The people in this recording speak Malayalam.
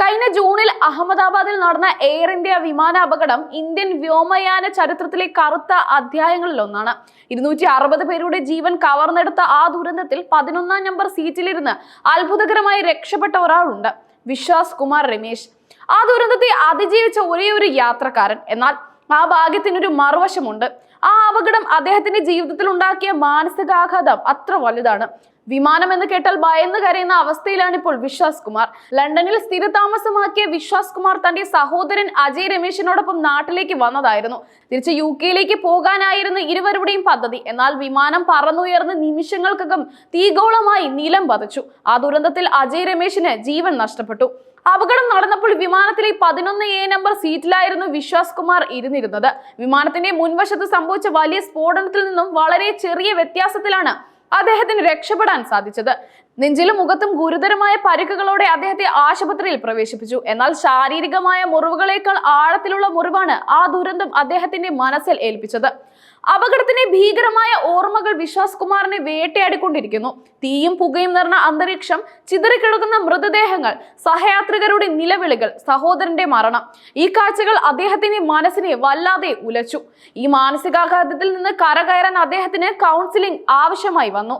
കഴിഞ്ഞ ജൂണിൽ അഹമ്മദാബാദിൽ നടന്ന എയർ ഇന്ത്യ വിമാന അപകടം ഇന്ത്യൻ വ്യോമയാന ചരിത്രത്തിലെ കറുത്ത അധ്യായങ്ങളിൽ ഒന്നാണ്. ഇരുന്നൂറ്റി അറുപത് പേരുടെ ജീവൻ കവർന്നെടുത്ത ആ ദുരന്തത്തിൽ പതിനൊന്നാം നമ്പർ സീറ്റിലിരുന്ന് അത്ഭുതകരമായി രക്ഷപ്പെട്ട ഒരാളുണ്ട്. വിശ്വാസ് കുമാർ രമേശ്. ആ ദുരന്തത്തെ അതിജീവിച്ച ഒരേ ഒരു യാത്രക്കാരൻ. എന്നാൽ ആ ഭാഗ്യത്തിനൊരു മറുവശമുണ്ട്. ആ അപകടം അദ്ദേഹത്തിന്റെ ജീവിതത്തിൽ ഉണ്ടാക്കിയ മാനസികാഘാതം അത്ര വലുതാണ്. വിമാനം എന്ന് കേട്ടാൽ ഭയന്ന് കരയുന്ന അവസ്ഥയിലാണ് ഇപ്പോൾ വിശ്വാസ് കുമാർ. ലണ്ടനിൽ സ്ഥിരതാമസമാക്കിയ വിശ്വാസ് കുമാർ തന്റെ സഹോദരൻ അജയ് രമേശിനോടൊപ്പം നാട്ടിലേക്ക് വന്നതായിരുന്നു. തിരിച്ച് യു കെയിലേക്ക് പോകാനായിരുന്നു ഇരുവരുടെയും പദ്ധതി. എന്നാൽ വിമാനം പറന്നുയർന്ന് നിമിഷങ്ങൾക്കകം തീഗോളമായി നിലം പതച്ചു. ആ ദുരന്തത്തിൽ അജയ് രമേശിന് ജീവൻ നഷ്ടപ്പെട്ടു. അപകടം നടന്നപ്പോൾ വിമാനത്തിലെ പതിനൊന്ന് എ നമ്പർ സീറ്റിലായിരുന്നു വിശ്വാസ് കുമാർ ഇരുന്നിരുന്നത്. വിമാനത്തിന്റെ മുൻവശത്ത് സംഭവിച്ച വലിയ സ്ഫോടനത്തിൽ നിന്നും വളരെ ചെറിയ വ്യത്യാസത്തിലാണ് അദ്ദേഹത്തിന് രക്ഷപ്പെടാൻ സാധിച്ചത്. നെഞ്ചിലും മുഖത്തും ഗുരുതരമായ പരിക്കുകളോടെ അദ്ദേഹത്തെ ആശുപത്രിയിൽ പ്രവേശിപ്പിച്ചു. എന്നാൽ ശാരീരികമായ മുറിവുകളേക്കാൾ ആഴത്തിലുള്ള മുറിവാണ് ആ ദുരന്തം അദ്ദേഹത്തിന്റെ മനസ്സിൽ ഏൽപ്പിച്ചത്. അപകടത്തിന്റെ ഭീകരമായ ഓർമ്മകൾ വിശ്വാസ് കുമാറിനെ വേട്ടയാടിക്കൊണ്ടിരിക്കുന്നു. തീയും പുകയും നിറഞ്ഞ അന്തരീക്ഷം ചിതറിക്കിടക്കുന്ന മൃതദേഹങ്ങൾ സഹയാത്രികരുടെ നിലവിളികൾ സഹോദരന്റെ മരണം ഈ കാഴ്ചകൾ അദ്ദേഹത്തിന്റെ മനസ്സിനെ വല്ലാതെ ഉലച്ചു. ഈ മാനസികാഘാതത്തിൽ നിന്ന് കരകയറാൻ അദ്ദേഹത്തിന് കൗൺസിലിംഗ് ആവശ്യമായി വന്നു.